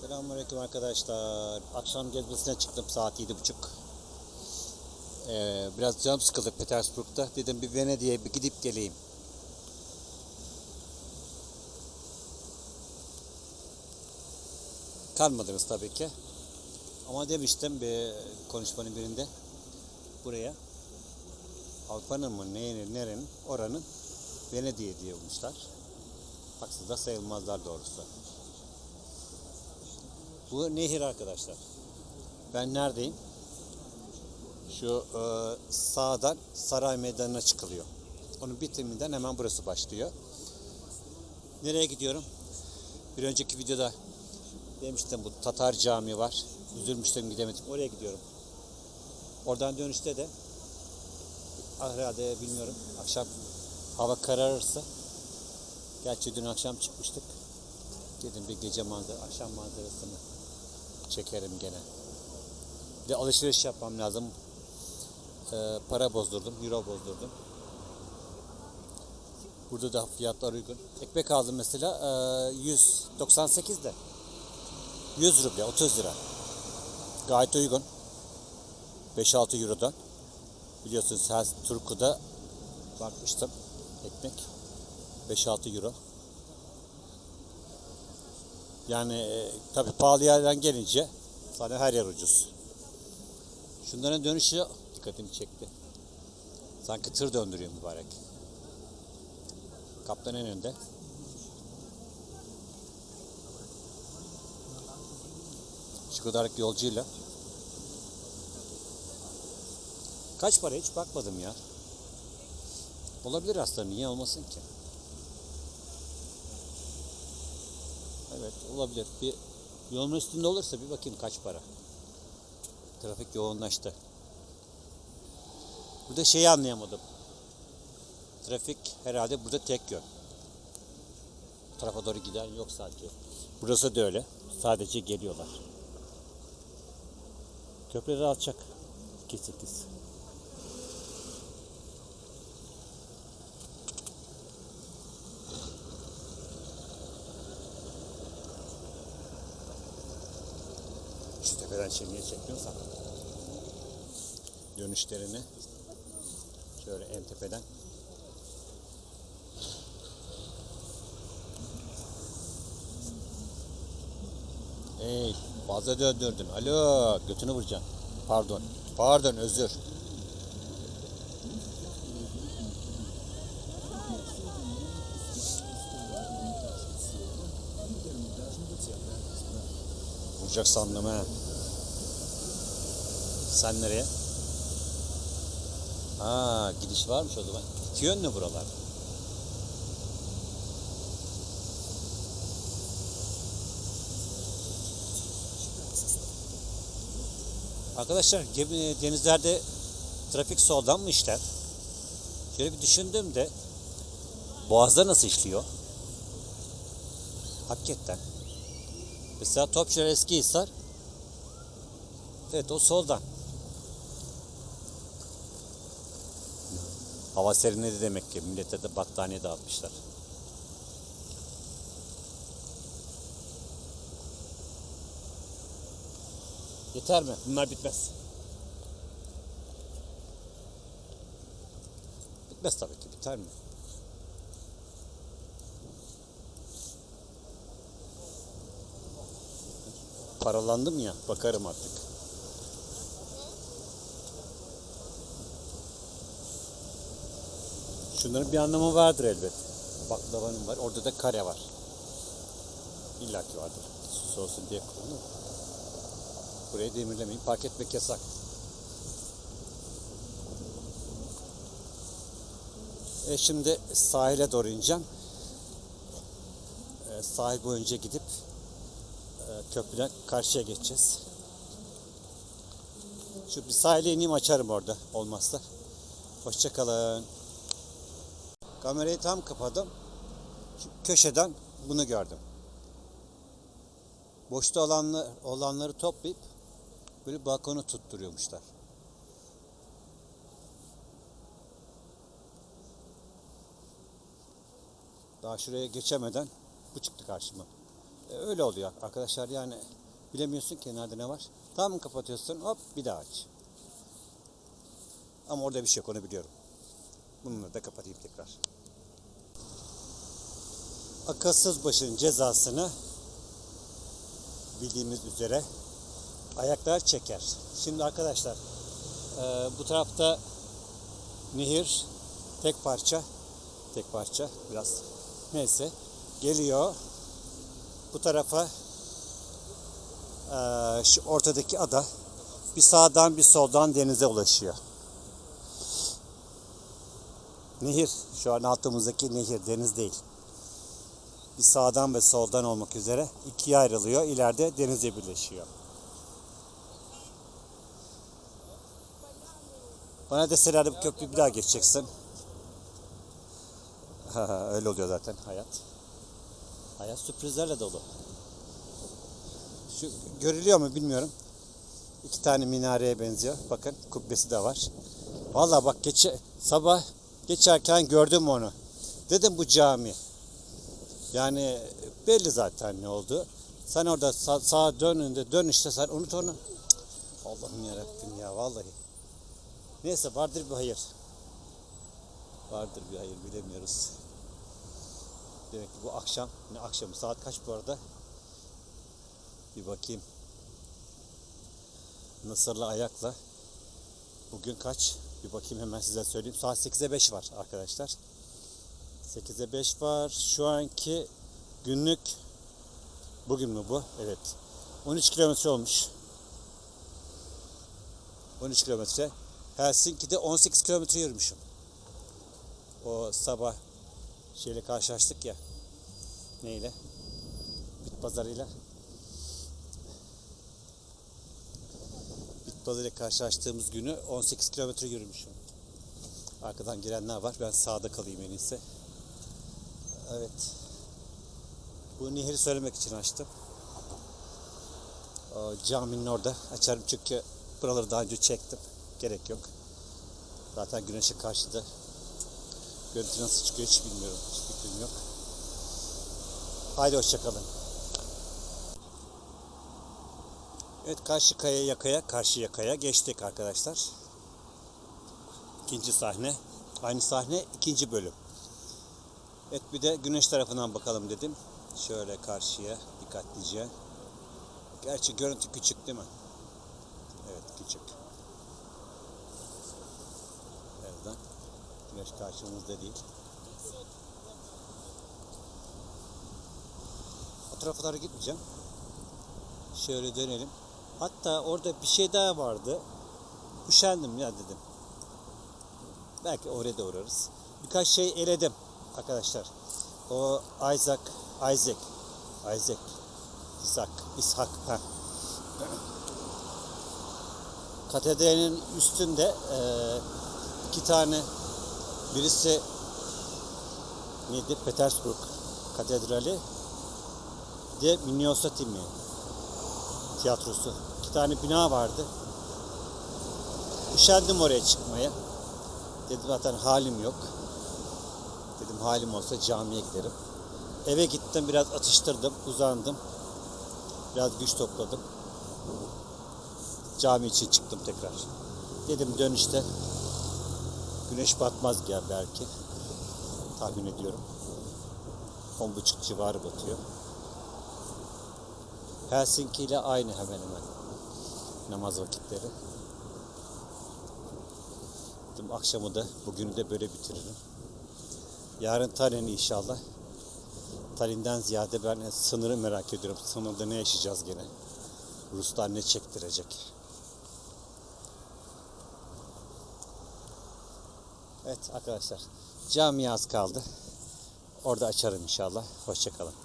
Selamünaleyküm arkadaşlar. Akşam gezmesine çıktım saat yedi buçuk. Ee, biraz canım sıkıldı Petersburg'da. Dedim bir Venedik'e bir gidip geleyim. Kalmadınız tabii ki. Ama demiştim bir konuşmanın birinde buraya Avrupa'nın mı neyin, nerenin oranın Venedik'i diyormuşlar. Haksız da sayılmazlar doğrusu. Bu nehir arkadaşlar. Ben neredeyim? Şu e, sağdan saray meydanına çıkılıyor. Onun bitiminden hemen burası başlıyor. Nereye gidiyorum? Bir önceki videoda demiştim bu Tatar Camii var. Üzülmüştüm gidemedim. Oraya gidiyorum. Oradan dönüşte de herhalde bilmiyorum akşam hava kararırsa gerçi dün akşam çıkmıştık. Dedim bir gece manzara, akşam manzarasını çekerim gene. Bir de alışveriş yapmam lazım. Ee, para bozdurdum, euro bozdurdum. Burada da fiyatlar uygun. Ekmek aldım mesela e, 198 de. 100 ruble, 30 lira. Gayet uygun. 5-6 eurodan. Biliyorsunuz her Turku'da bakmıştım ekmek. 5-6 euro. Yani e, tabi pahalı yerden gelince zaten her yer ucuz. Şunların dönüşü dikkatimi çekti. Sanki tır döndürüyor mübarek. Kaptan en önde. Şu kadarlık yolcuyla. Kaç para hiç bakmadım ya. Olabilir aslında niye olmasın ki? Evet olabilir. Bir yolun üstünde olursa bir bakayım kaç para. Trafik yoğunlaştı. Burada şeyi anlayamadım. Trafik herhalde burada tek yön. Bu tarafa doğru giden yok sadece. Burası da öyle. Sadece geliyorlar. Köprüleri alçak. 28. Şu tepeden niye çekmiyorsan. Dönüşlerini şöyle en tepeden Ey fazla döndürdün. Alo götünü vuracaksın. Pardon. Pardon özür. Vuracak sandım ha. Sen nereye? Ha gidiş varmış o zaman. İki yönlü buralar. Arkadaşlar denizlerde trafik soldan mı işler? Şöyle bir düşündüğümde Boğaz'da nasıl işliyor? Hakikaten. Mesela Topçular Eskihisar Evet o soldan. Hava serinledi demek ki. Millete de battaniye dağıtmışlar. Yeter mi? Bunlar bitmez. Bitmez tabii ki. Biter mi? Paralandım ya. Bakarım artık. Şunların bir anlamı vardır elbet. Baklavanın var. Orada da kare var. İlla ki vardır. Sus olsun diye kullanılır. Burayı demirlemeyin. Park etmek yasak. E şimdi sahile doğru ineceğim. E, sahil boyunca gidip köprüden karşıya geçeceğiz. Şu bir sahile ineyim açarım orada olmazsa. Hoşçakalın. Kamerayı tam kapadım. Şu köşeden bunu gördüm. Boşta olanlar, olanları toplayıp böyle balkonu tutturuyormuşlar. Daha şuraya geçemeden bu çıktı karşıma. E, öyle oluyor arkadaşlar yani bilemiyorsun ki nerede ne var. Tam kapatıyorsun hop bir daha aç. Ama orada bir şey yok onu biliyorum. Bununla da kapatayım tekrar. Akılsız başın cezasını bildiğimiz üzere ayaklar çeker. Şimdi arkadaşlar e, bu tarafta nehir tek parça tek parça biraz neyse geliyor bu tarafa e, şu ortadaki ada bir sağdan bir soldan denize ulaşıyor. Nehir şu an altımızdaki nehir deniz değil. Bir sağdan ve soldan olmak üzere ikiye ayrılıyor. İleride denize birleşiyor. Bana deselerdi bu köprüyü bir daha geçeceksin. Öyle oluyor zaten hayat. Hayat sürprizlerle dolu. Şu görülüyor mu bilmiyorum. İki tane minareye benziyor. Bakın kubbesi de var. Vallahi bak geçe, sabah geçerken gördüm onu. Dedim bu cami. Yani belli zaten ne oldu. Sen orada sağ, sağa dönünde dön işte sen unut onu. Allah'ım yarabbim ya vallahi. Neyse vardır bir hayır. Vardır bir hayır bilemiyoruz. Demek ki bu akşam ne akşamı saat kaç bu arada? Bir bakayım. Nasırlı ayakla bugün kaç? Bir bakayım hemen size söyleyeyim. Saat 8'e 5 var arkadaşlar. 8'e 5 var. Şu anki günlük bugün mü bu? Evet. 13 kilometre olmuş. 13 kilometre. Helsinki'de 18 kilometre yürümüşüm. O sabah şeyle karşılaştık ya. Neyle? Bit pazarıyla. Bit pazarıyla karşılaştığımız günü 18 kilometre yürümüşüm. Arkadan gelenler var. Ben sağda kalayım en iyisi. Evet. Bu nehri söylemek için açtım. O caminin orada açarım çünkü buraları daha önce çektim. Gerek yok. Zaten güneşe karşıda. Görüntü nasıl çıkıyor hiç bilmiyorum. Hiç fikrim yok. Haydi hoşçakalın. Evet karşı kaya yakaya, karşı yakaya geçtik arkadaşlar. İkinci sahne. Aynı sahne ikinci bölüm. Evet bir de güneş tarafından bakalım dedim. Şöyle karşıya dikkatlice. Gerçi görüntü küçük değil mi? Evet küçük. Güneş karşımızda değil. O tarafa doğru gitmeyeceğim. Şöyle dönelim. Hatta orada bir şey daha vardı. Üşendim ya dedim. Belki oraya da uğrarız. Birkaç şey eledim arkadaşlar. O Isaac, Isaac, Isaac, İshak, İshak. Heh. Katedralin üstünde eee, iki tane birisi neydi? Petersburg Katedrali de Minyosatimi tiyatrosu. İki tane bina vardı. Üşendim oraya çıkmaya. Dedim zaten halim yok. Dedim halim olsa camiye giderim. Eve gittim biraz atıştırdım, uzandım. Biraz güç topladım. Cami için çıktım tekrar. Dedim dönüşte güneş batmaz ya belki. Tahmin ediyorum. 10.30 civarı batıyor. Helsinki ile aynı hemen hemen namaz vakitleri. Dedim akşamı da bugünü de böyle bitiririm. Yarın Tallinn inşallah. Tallinn'den ziyade ben sınırı merak ediyorum. Sınırda ne yaşayacağız gene? Ruslar ne çektirecek? Evet arkadaşlar. Cami az kaldı. Orada açarım inşallah. Hoşçakalın.